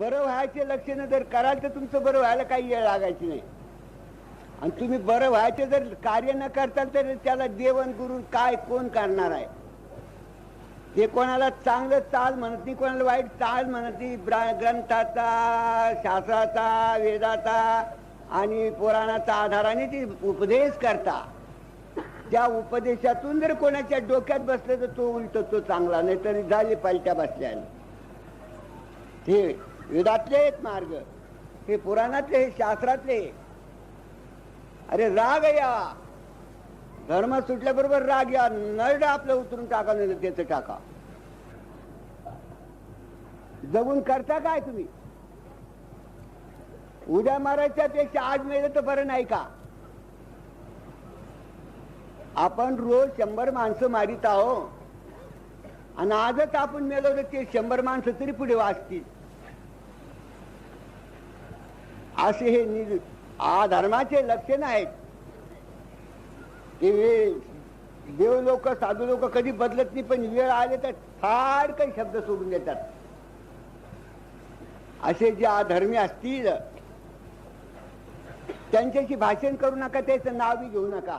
बरं व्हायचे लक्षणं जर कराल तर तुमचं बरं व्हायला काही वेळ लागायची नाही. आणि तुम्ही बरं व्हायचे जर कार्य न करताल तर त्याला देवन गुरु काय कोण करणार आहे? ते कोणाला चांगलं चाल म्हणत नाही कोणाला वाईट चाल म्हणत नाही. ब्रा- ग्रंथाचा शास्त्राचा वेदाचा आणि पुराणाचा आधाराने ती उपदेश करता. त्या उपदेशातून जर कोणाच्या डोक्यात बसलं तर तो उलट तो चांगला नाही तरी झाले पालट्या बसल्याने हे वेदातले आहेत मार्ग. हे पुराणातले हे शास्त्रातले. अरे राग या. धर्म सुटल्याबरोबर राग या. नरड आपलं उतरून टाका नाही त्याचं टाका. जगून करता काय तुम्ही? उद्या मारायच्या पेक्षा आज मेलं तर बरं नाही का? आपण रोज शंभर माणसं मारित आहो आणि आजच आपण मेलो तर ते शंभर माणसं तरी पुढे वाचतील. असे हे नि- धर्माचे लक्षण आहेत. ते देव लोक साधू लोक कधी बदलत नाही पण वेळ आले तर फार काही शब्द सोडून देतात. असे जे अधर्मी असतील त्यांच्याशी भाषण करू नका त्याचं नावही घेऊ नका.